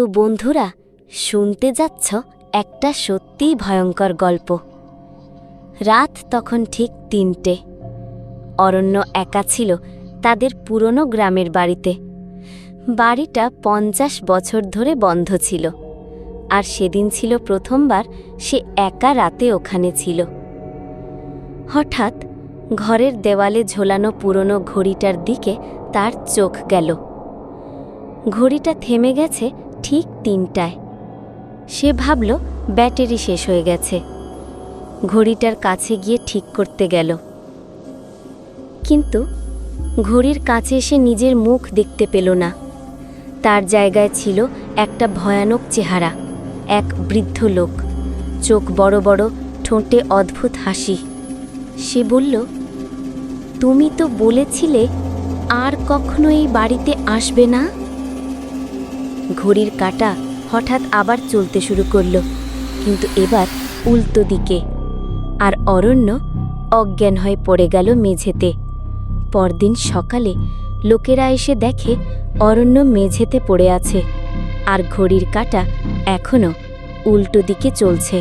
তো বন্ধুরা, শুনতে যাচ্ছ একটা সত্যিই ভয়ঙ্কর গল্প। রাত তখন ঠিক তিনটে। অরণ্য একা ছিল তাদের পুরনো গ্রামের বাড়িতে। বাড়িটা পঞ্চাশ বছর ধরে বন্ধ ছিল। আর সেদিন ছিল প্রথমবার সে একা রাতে ওখানে ছিল। হঠাৎ ঘরের দেওয়ালে ঝোলানো পুরনো ঘড়িটার দিকে তার চোখ গেল। ঘড়িটা থেমে গেছে ঠিক তিনটায়। সে ভাবল, ব্যাটারি শেষ হয়ে গেছে। ঘড়িটার কাছে গিয়ে ঠিক করতে গেল। কিন্তু ঘড়ির কাছে এসে নিজের মুখ দেখতে পেল না। তার জায়গায় ছিল একটা ভয়ানক চেহারা, এক বৃদ্ধ লোক। চোখ বড় বড়, ঠোঁটে অদ্ভুত হাসি। সে বলল, তুমি তো বলেছিলে আর কখনো এই বাড়িতে আসবে না? ঘড়ির কাটা হঠাৎ আবার চলতে শুরু করল, কিন্তু এবার উল্টো দিকে। আর অরণ্য অজ্ঞান হয়ে পড়ে গেল মেঝেতে। পরদিন সকালে লোকেরা এসে দেখে অরণ্য মেঝেতে পড়ে আছে, আর ঘড়ির কাটা এখনও উল্টো দিকে চলছে।